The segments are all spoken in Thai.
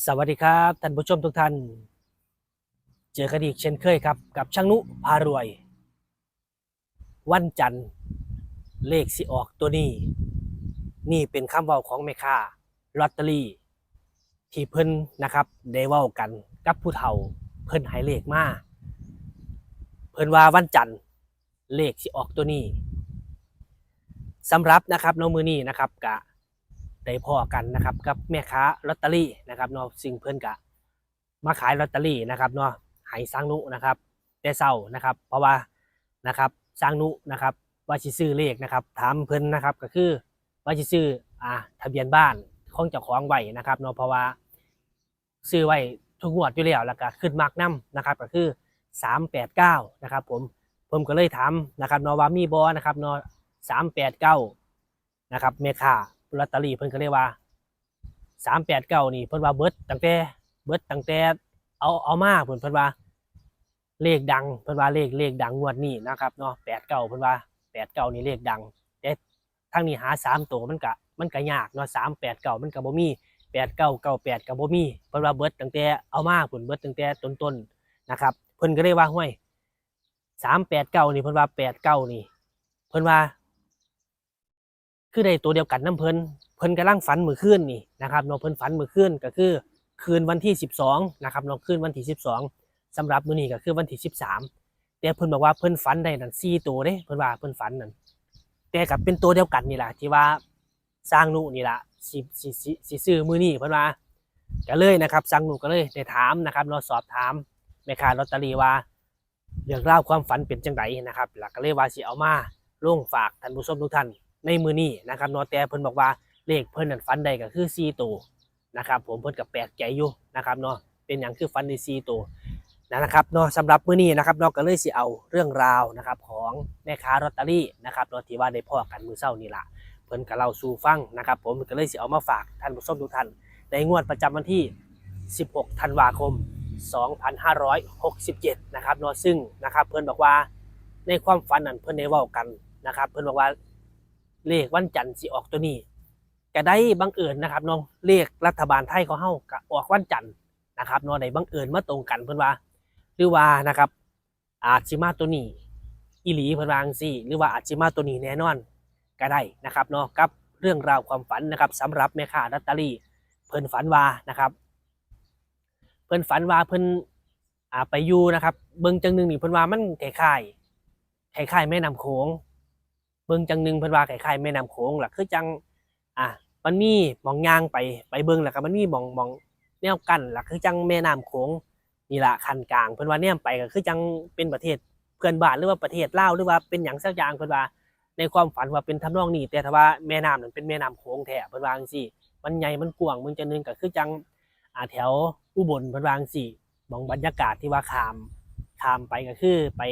สวัสดีครับท่านผู้ชมทุกท่าน เจอกันอีกเช่นเคยครับ กับช่างนุพารวย วันจันทร์เลขสิออกตัวนี้ นี่เป็นคำเว้าของแม่ค้าลอตเตอรี่ ที่เพิ่นนะครับได้เว้ากันกับผู้เฒ่าเพิ่นให้เลขมาเพิ่นว่าวันจันทร์เลขสิออกตัวนี้สำหรับนะครับน้องมือนี้นะครับกะ ได้พอกันนะครับกับแม่ค้าลอตเตอรี่นะครับเนาะซึ่งเพื่อนกะมาขายลอตเตอรี่นะครับเนาะให้สร้างนุนะครับแต่เศร้านะครับ เพราะว่านะครับสร้างนุนะครับว่าสิซื้อเลขนะครับถามเพิ่อนนะครับก็คือว่าสิซื้ออ่าทะเบียนบ้านของเจ้าของไว้นะครับเนาะเพราะว่าซื้อไว้ทุกงวดอยู่แล้วแล้วก็ขึ้นมากน้ำนะครับก็คือ 389นะครับผมผมก็เลยถามนะครับเนาะว่ามีบอนะครับเนาะ389นะครับแม่ค้า ลอตเตอรี่เพิ่นก็เรียกว่าสามแปดเก้านี่เพิ่นว่าเบิดตั้งแต่เบิดตั้งแต่เอาเอามาเพิ่นเพิ่นว่าเลขดังเพิ่นว่าเลขเลขดังงวดนี้นะครับเนาะแปดเก้าเพิ่นว่าแปดเก้านี่เลขดังแต่ทางนี้หาสามตัวมันก็มันก็ยากเนาะสามแปดเก้ามันก็บ่มีแปดเก้าเก้าแปดก็บ่มีเพิ่นว่าเบิดตั้งแต่เอามาเพิ่นเบิดตั้งแต่ต้นๆนะครับเพิ่นก็เลยว่าห้วยสามแปดเก้านี่เพิ่นว่าแปดเก้านี่ เพิ่นว่า คือได้ตัวเดียวกันน้ำเพิ่นเพิ่นกำลังฝันมือคืนนี่นะครับเนาะเพิ่นฝันมือคืนก็คือ คืนวันที่ 12นะครับเนาะคืนวันที่ 12สำหรับมื้อนี้ก็คือวันที่ 13 แต่เพิ่นบอกว่าเพิ่นฝันได้นั่น4ตัวเด้เพิ่นว่าเพิ่นฝันนั่นแต่ก็เป็นตัวเดียวกันนี่ล่ะที่ว่าสร้างนุนี่ล่ะสิสิสิซื้อมื้อนี้เพิ่นว่าก็เลยนะครับสร้างนุก็เลยได้ถามนะครับเนาะสอบถามแม่ค้าลอตเตอรี่ว่าเรื่องราวความฝันเป็นจังไดนะครับแล้วก็เลยว่าสิเอามาลงฝากท่านผู้ชมทุกท่าน ในมือนี้นะครับเนาะแต่เพิ่นบอกว่าเลขเพิ่นนั่นฟันได้ก็คือ4ตัวนะครับ ผมเพิ่นก็แปลกใจอยู่นะครับเนาะเป็นหยังคือฟันได้4ตัวนะครับเนาะสำหรับมื้อนี้นะครับเนาะก็เลยสิเอาเรื่องราวนะครับของแม่ค้าลอตเตอรี่นะครับเนาะที่ว่าได้พ่อกันมื้อเช้านี่ล่ะเพิ่นก็เล่าสู่ฟังนะครับ ผมก็เลยสิเอามาฝากท่านผู้ชมทุกท่านในงวดประจำวันที่ 16 ธันวาคม 2567 นะครับเนาะซึ่งนะครับเพิ่นบอกว่าในความฝันนั้นเพิ่นได้เว้ากันนะครับ เพิ่นบอกว่า เลขวันจันทร์สิออกตัวนี้ก็ได้บังเอิญนะครับน้องเลขรัฐบาลไทยเขาเฮาก็ออกวันจันทร์นะครับน้องได้บังเอิญมาตรงกันเพิ่อนว่า หรือว่านะครับ อาจิมาตัวนี้อีหลีเพิ่อนวางซี่ หรือว่าอาจิมาตัวนี้แน่นอนก็ได้นะครับเนาะกับเรื่องราวความฝันนะครับสำหรับแม่ค้าลอตเตอรี่เพิ่นฝันว่านะครับ เพิ่นฝันว่าเพิ่นอ่าไปอยู่นะครับ เบิ่งจังหนึ่งนี่เพิ่นว่ามันคล้ายๆคล้ายๆแม่น้ำโขง บิ่งจังหนึ่งเพิ่นว่าคล้ายๆแม่น้ำโขงล่ะคือจังอะมันมีหมองย่างไปไปเบิ่งแล้วก็มันมีหมองหมองแนวกั้นล่ะคือจังแม่น้ำโขงนี่ล่ะคันกลางเพิ่นว่าแนมไปก็คือจังเป็นประเทศเพื่อนบ้านหรือว่าประเทศลาวหรือว่าเป็นหยังสักอย่างเพิ่นว่าในความฝันว่าเป็นทำนองนี้แต่ถ้าว่าแม่น้ำนั้นเป็นแม่น้ำโขงแท้เพิ่นว่าจังซี่ มันใหญ่มันกว้างเบิ่งจังหนึงก็คือจังอ่าแถวอุบลเพิ่นว่าจังซี่มองบรรยากาศที่ว่าขามขามไปก็คือไป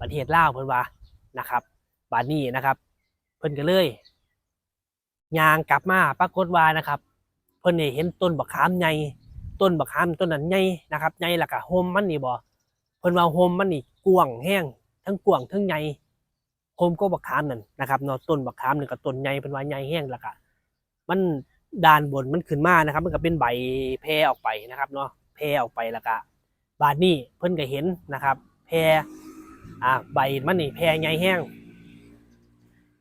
ประเทศลาวเพิ่นว่านะครับ บาดนี้นะครับ เพิ่นก็เลยยางกลับมาปรากฏว่านะครับ เพิ่นเห็นต้นบักขามใหญ่ต้นบักขามต้นนั้นใหญ่นะครับใหญ่ล้วก็โฮมมันนี่บ่เพิ่นว่าโฮมมันนี่กว้างแห้งทั้งกว้างทั้งใหญ่โฮมก็บักขามนั่นนะครับเนาะต้นบักขามนี่ก็ต้นใหญ่เพิ่นว่าใหญ่แห้งล้วก็มันด้านบนมันขึ้นมานะครับ มันก็เป็นใบแพร่ออกไปนะครับเนาะแพร่ออกไปล้วก็บาดนี้เพิ่นก็เห็นนะครับ แพร่อ่าใบมันนี่แพร่ใหญ่แห้ง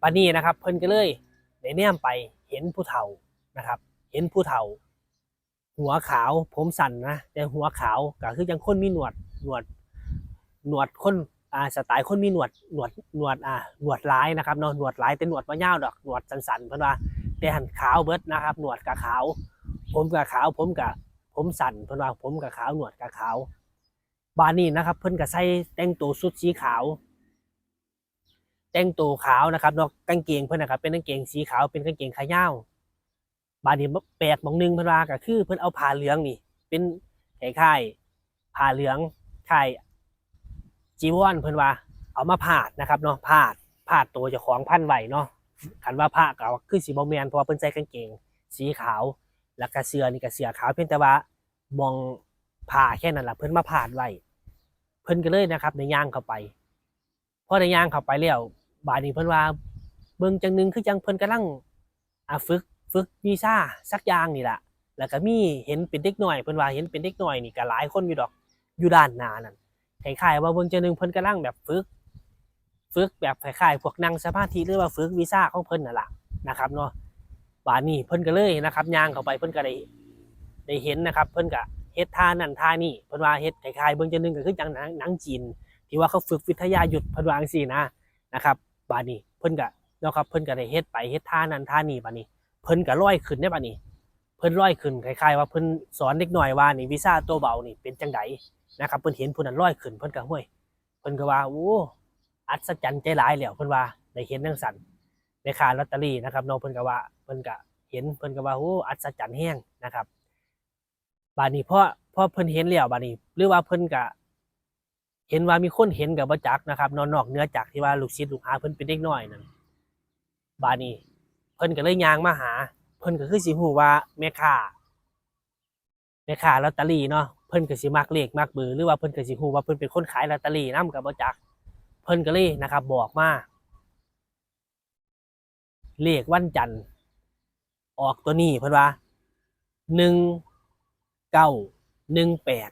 ปานนี้นะครับ เพิ่นก็เลยได้แนมไปเห็นผู้เฒ่านะครับ เห็นผู้เฒ่า หัวขาวผมสั้นนะแต่หัวขาวก็คือจังคนมีหนวดหนวดหนวดคนอ่าสไตล์คนมีหนวดหนวดหนวดอ่าหนวดร้ายนะครับเนาะหนวดร้ายแต่หนวดบ่ยาวดอกหนวดสั้นๆเพิ่นว่าแต่หันขาวเบิดนะครับ หนวดกะขาว ผมกะขาวผมกะผมสั้นเพิ่นว่าผมกะขาวหนวดกะขาว บานนี้นะครับ เพิ่นก็ใส่แต่งตัวชุดสีขาว แต่งตัวขาวนะครับเนาะกางเกงเพิ่นนะครับเป็นกางเกงสีขาวเป็นกางเกงขายาวบาดนี้แปลกหมองหนึงเพิ่นว่าก็คือ เพิ่นเอาผ้าเหลืองนี่ เป็นคล้ายๆผ้าเหลืองคล้ายจีวรเพิ่อนว่าเอามาพาดนะครับเนาะพาดพาดตัวเจ้าของพันไวเนาะคันว่าผ้าก็คือสีบ่แมนเพราะว่าเพิ่นใส่กางเกง สีขาว แล้วก็เสื้อนี่ก็เสื้อขาวเพียงแต่ว่ามองผ้าแค่นั้นแหละเพิ่นมาพาดไว้เพิ่นก็เลยนะครับในย่างเข้าไปพอในย่างเข้าไปแล้ว บาดนี้เพิ่นว่าเบิ่งจังหนึงคือจังเพิ่นกำลังอ่าฝึกฝึกวีซ่าสักอย่างนี่แหละแล้วก็มีเห็นเป็นเด็กหน่อยเพิ่นว่าเห็นเป็นเด็กหน่อยนี่ก็หลายคนอยู่ดอกอยู่ด้านหน้านั่นคล้ายๆว่าเบิ่งจอหนึงเพิ่นกำลังแบบฝึกฝึกแบบคล้ายๆพวกนั่งสมาธิหรือว่าฝึกวีซ่าของเพิ่นนั่นล่ะนะครับเนาะบาดนี้เพิ่นก็เลยนะครับย่างเข้าไปเพิ่นก็ได้ได้เห็นนะครับ เพิ่นก็เฮ็ดท่านั่นท่านี่เพิ่นว่าเฮ็ดคล้ายๆเบิ่งจอหนึงก็คือจังหนังจีนที่ว่าเขาฝึกวิทยาหยุทธเพิ่นว่าจังซี่นะนะครับ บาดนี้เพิ่นก็เนาะครับเพิ่นก็ได้เฮ็ดไปเฮ็ดท่านั้นท่านี้บาดนี้ เพิ่นก็ลอยขึ้นได้บาดนี้ เพิ่นลอยขึ้นคล้ายๆว่าเพิ่นสอนเด็กน้อยว่านี่วีซ่าตัวเบานี่เป็นจังไดนะครับเพิ่นเห็นผู้นั้นลอยขึ้นเพิ่นก็ห้วยเพิ่นก็ว่าโอ้อัศจรรย์ใจหลายแล้วเพิ่นว่าได้เห็นจังซั่นในคาลอตเตอรี่นะครับน้องเพิ่นก็ว่าเพิ่นก็เห็นเพิ่นก็ว่าโอ้อัศจรรย์แฮงนะครับบาดนี้พอพอเพิ่นเห็นแล้วบาดนี้ หรือว่าเพิ่นก็ เห็นว่ามีคนเห็นกับบ่จักนะครับนอนนอกเนื้อจากที่ว่าลูกศิษย์ลูกหาเพิ่นเป็นเด็กน้อยนั่นบานี้เพิ่นก็เลยยางมาหา เพิ่นก็คือสิฮู้ว่าแม่ค้าแม่ค้าลอตเตอรี่เนาะเพิ่นก็สิมักเลขมักเบอร์หรือว่าเพิ่นก็สิฮู้ว่าเพิ่นเป็นคนขายลอตเตอรี่นํก็บ่จักเพิ่นก็เลยนะครับ บอกมาเลขวันจันทร์ออกตัวนี้เพิ่นว่าหนึ่งเก้าหนึ่งแปด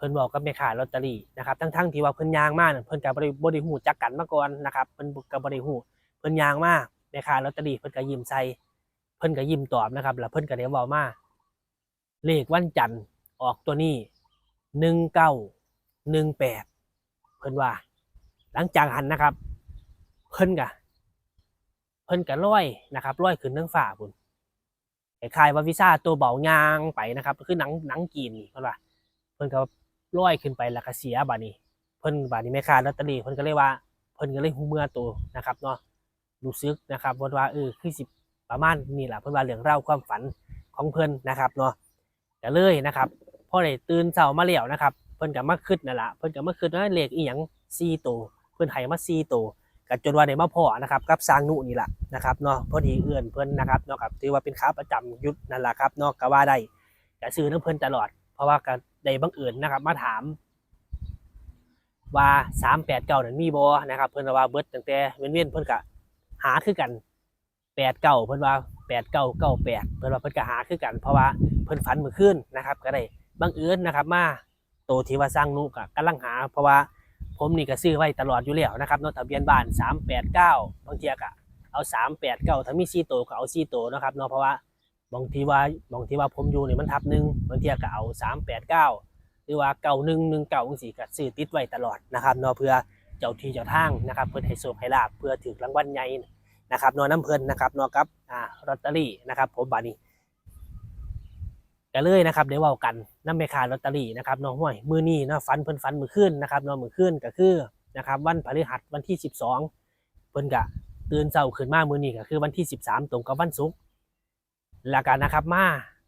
เพิ่นบอกกับแม่ค้าลอตเตอรี่นะครับทั้งๆที่ว่าเพิ่นยางมากเพิ่นก็บ่ได้บ่ได้ฮู้จักกันมาก่อนนะครับเพิ่นก็บ่ได้ฮู้เพิ่นยางมากแม่ค้าลอตเตอรี่เพิ่นก็ยิ้มใส่เพิ่นก็ยิ้มตอบนะครับ แล้วเพิ่นก็ได้เว้ามาเลขวันจันทร์ออกตัวนี้1918เก้าหนึ่งแปดเพิ่นว่า หลังจากหันนะครับ เพิ่นก็เพิ่นก็ลอยนะครับลอยขึ้นเทั้งฟ้าพุ่นคล้ายว่าวีซ่าตัวเบายางไปนะครับ คือหนังหนังกีนนี่เพิ่นว่า เพิ่นก็ ลอยขึ้นไปแล้วก็เสียบาดนี้ เพิ่นบาดนี้แม่ค้าลอตเตอรี่เพิ่นก็เลยว่าเพิ่นก็เลยฮู้เมื่อตัวนะครับเนาะรู้สึกนะครับว่าว่าเออคือสิประมาณนี้แหละเพิ่นว่าเรื่องเล่าความฝันของเพิ่นนะครับเนาะก็เลยนะครับพอได้ตื่นเช้ามาแล้วนะครับ เพิ่นก็มาคิดนั่นแหละเพิ่นก็มาคิดว่าเลขอีหยัง4ตัวเพิ่นให้มา4ตัวก็จนว่าได้มาพอนะครับกับสร้างนุนี่แหละนะครับเนาะพอดีเอื้อนเพิ่นนะครับเนาะครับถือว่าเป็นขาประจำยุทธนั่นแหละครับเนาะก็ว่าได้ก็ซื้อน้ำเพิ่นตลอด เพราะว่าก็ ได้บังเอิญนะครับ มาถามว่าสามแปดเก้านั้นมีบ่นะครับ เพิ่นว่าเบิดตั้งแต่เว้นๆเพิ่นก็หาคือกันแปดเก้าเพิ่นว่าแปดเก้าเก้าแปดเพิ่นว่าเพิ่นก็หาคือกัน เพราะว่าเพิ่นฝันเมื่อคืนนะครับ ก็ได้บังเอิญนะครับ มาโตที่ว่าสร้างนุก็กำลังหา เพราะว่าผมนี่ก็ซื้อไว้ตลอดอยู่แล้วนะครับนาะทะเบียนบ้านสามแปดเก้าบางเทียก็เอาสามแปดเก้าถ้ามีสี่โตก็เอาสี่โตนะครับเนาะเพราะว่า บางทีว่าบางทีว่าผมอยู่นี่มันทับหนึ่งบางทีก็เอาสามแปดเก้าหรือว่าเก้าหนึ่งหนึ่งเก้าสี่ก็ซื้อติดไว้ตลอดนะครับเนาะเพื่อเจ้าที่เจ้าทางนะครับ เพื่อให้โชคให้ลาบเพื่อถือรางวัลใหญ่นะครับนาะน้ำเพลินนะครับนาะกับอ่าลอตเตอรี่นะครับ ผมบานี้ก็เลยนะครับเดี๋ยวเว้ากันน้ำเมคาลอตเตอรี่นะครับนาะห้วยมือนี้นะฟันเพิ่นฟันมือขึ้นนะครับนาะมือขึ้นก็คือนะครับวันพฤหัสวันที่สิบสองเพิ่นก็ตื่นเช้าขึ้นมามือนี้ก็คือวันที่สิบสามตรงกับวันศุกร์ แล้วกันนะครับมา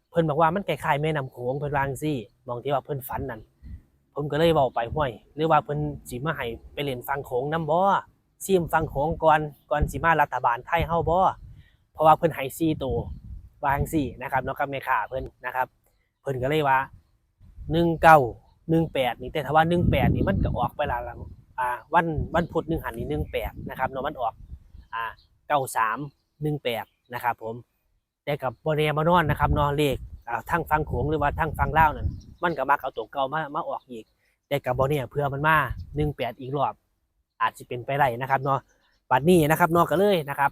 เพิ่นบอกว่ามันคล้ายๆแม่น้ำโขงเพิ่นวาจั่งซี่มองที่ว่าเพิ่นฝันนั่นผมก็เลยเว้าไปห้วยหรือว่าเพิ่นสิมาให้ไปเล่นฟังโขงนํบ่ซิมฟังโขงก่อนก่อนสิมารัฐบาลไทยเฮาบ่เพราะว่าเพิ่นให้4ตัววาจั่งซี่นะครับเนาะกับแม่ค้าเพิ่นนะครับ เพิ่นก็เลยว่า19 18นี่แต่ถ้าว่า18นี่มันก็ออกไปและละอ่าวันวันพุธหนึงหันนี่18นะครับเนาะมันออกอ่า93 18นะครับผม แต่กับบริเวณมานอนนะครับนอนเลขทั้งฟังโขงหรือว่าทั้งฟังเล่านั่นมันก็มักเอาตัวเก่ามามาออกอีก แต่กับบริเวณเพื่อมันมาหนึ่งแปดอีกรอบ อาจจะเป็นไปได้นะครับเนาะปัดนี้นะครับนอก็เลยนะครับ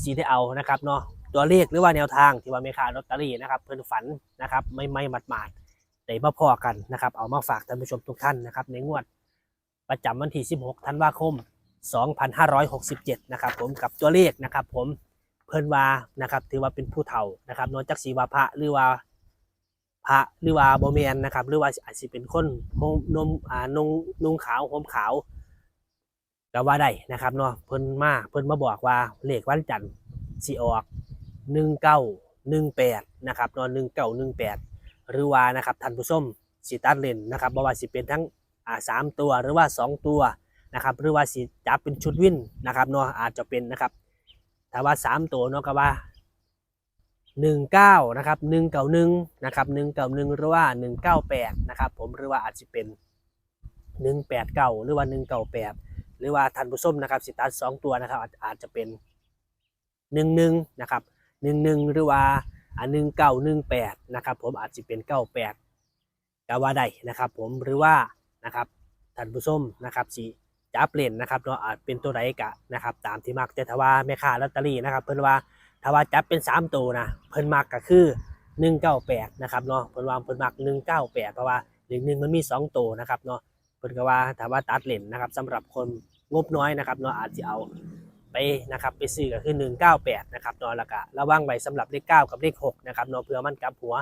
สีได้เอานะครับเนาะตัวเลขหรือว่าแนวทางที่ว่าไม่ขาลอตเตอรี่นะครับเพิ่นฝันนะครับไม่ไม่หมัดหมาดๆได้มาพอกันนะครับเอามาฝากท่านผู้ชมทุกท่านนะครับในงวดประจำวันที่ 16 ธันวาคม 2567 นะครับผมกับตัวเลขนะครับผม เพิ่นว่านะครับถือว่าเป็นผู้เฒ่านะครับนอกจากสีว่าพระหรือว่าพระหรือว่าโบเมนนะครับ หรือว่าอาจจะเป็นคนห่มนมอ่านุ่งนุ่งขาวห่มขาวก็ว่าได้นะครับเนาะเพิ่นมาเพิ่นมาบอกว่าเลขวันจันทร์สิออกหนึ่งเก้าหนึ่งแปดนะครับเนาะหนึ่งเก้าหนึ่งแปดหรือว่านะครับท่านผู้ชมสิตัดเลนนะครับบ่ว่าสิเป็นทั้งอ่าสามตัวหรือว่าสองตัวนะครับหรือว่าสิจับเป็นชุดวินนะครับเนาะอาจจะเป็นนะครับ ถ้าว่าสามตัวเนาะก็ว่าหนึ่งเก้านะครับหนึ่งเก้าหนึ่งนะครับหนึ่งเก้าหนึ่งหรือว่าหนึ่งเก้าแปดนะครับผมหรือว่าอาจจะเป็นหนึ่งแปดเก้าหรือว่าหนึ่งเก้าแปดหรือว่าทันผู้ส้มนะครับสิตัดสองตัวนะครับอาจอาจจะเป็นหนึ่งหนึ่งนะครับหนึ่งหนึ่งหรือว่าอันหนึ่งเก้าหนึ่งแปดนะครับผมอาจจะเป็นเก้าแปดก็ว่าได้นะครับผมหรือว่านะครับท่านผู้ชมนะครับสี จับเล่นนะครับเนาะอาจเป็นตัวใดกะนะครับ ตามที่มักแต่ถ้าว่าแม่ค้าลอตเตอรี่นะครับ เพิ่นว่าถ้าว่าจับเป็นสามตัวนะเพิ่นมักก็คือหนึ่งเก้าแปดนะครับเนาะเพิ่นว่าเพิ่นมักหนึ่งเก้าแปดเพราะว่าหนึ่งหนึ่งมันมีสองตัวนะครับเนาะเพิ่นก็ว่าถ้าว่าตัดเล่นนะครับสำหรับคนงบน้อยนะครับเนาะอาจจะเอาไปนะครับไปซื้อก็คือ 198นะครับเนาะแล้วก็ระวังไว้สำหรับเลข9กับเลข6นะครับเนาะเพื่อมันกลับหัว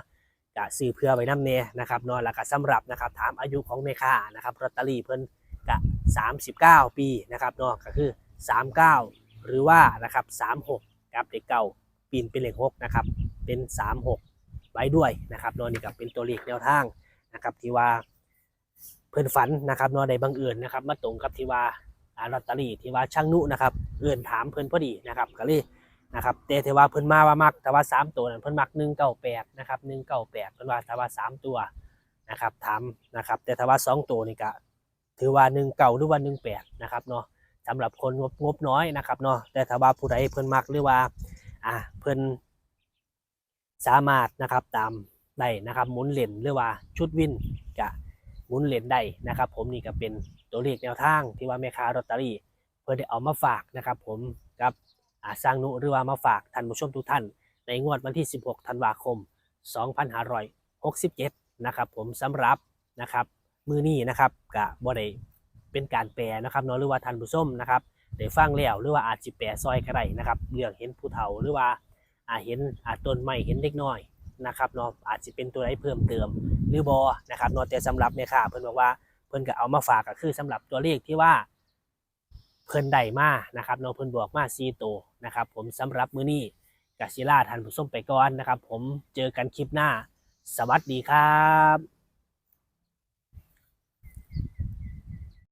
ก็ซื้อเพื่อไว้น้ำเนนะครับเนาะแล้วก็สำหรับนะครับถามอายุของแม่ค้านะครับลอตเตอรี่เพิ่น ก็39 ปีนะครับเนาะก็คือ 39 หรือว่านะครับ36กับเลขเก้าปีนเป็นเลข6นะครับเป็น 36 ไว้ด้วยนะครับเนาะนี่ก็เป็นตัวเลขแนวทางนะครับที่ว่าเพิ่อนฝันนะครับเนาะในบังเอิญนนะครับมาตรงกับที่ว่าลอตเตอรี่ที่ว่าช่างนุนะครับเอื่นถามเพิ่อนพอดีนะครับก็เลยนะครับแต่ที่ว่าเพิ่นมาว่ามักแต่ว่าสามตัวนั้นเพิ่นมักหนึ่งเก้าแปดนะครับหนึ่งเก้าแปดเพิ่นว่าแต่ว่าสามตัวนะครับถามนะครับแต่ถ้าว่าสองตัวนี่ก็ ถือว่าหนึ่งเก้าหรือว่าหนึ่งแปดนะครับเนาะสำหรับคนงบงบน้อยนะครับเนาะแต่ถ้าว่าผู้ใดเพิ่นมักหรือว่าอ่าเพิ่นสามารถนะครับตามได้นะครับหมุนเหรียญหรือว่าชุดวินจะหมุนเหรียญได้นะครับ ผมนี่ก็เป็นตัวเลขแนวทางที่ว่าแม่ค้าลอตเตอรี่ เพื่อได้เอามาฝากนะครับ ผมกับอาสร้างนุหรือว่ามาฝากท่านผู้ชมทุกท่าน ในงวดวันที่ 16 ธันวาคม 2567 นะครับ ผมสำหรับนะครับ มือนี้นะครับกะบ่ได้เป็นการแปลนะครับเนาะหรือว่าท่านผู้ชมนะครับได้ฟังแล้วหรือว่าอาจจิแปลซอยก็ได้นะครับเรื่องเห็นผู้เฒ่าหรือว่าอาเห็นอาต้นไม้เห็นเล็กน้อยนะครับเนาะอาจจะเป็นตัวใดเพิ่มเติมหรือบอนะครับเนอแต่สำหรับเนี่ยค่ะเพิ่นบอกว่าเพิ่นก็เอามาฝากก็คือสำหรับตัวเลขที่ว่าเพิ่นได้มานะครับเนาะเพิ่นบอกมา4ตัวนะครับผมสำหรับมื้อนี้กสิล่าท่านผู้ชมไปก่อนนะครับ ผมเจอกันคลิปหน้า สวัสดีครับ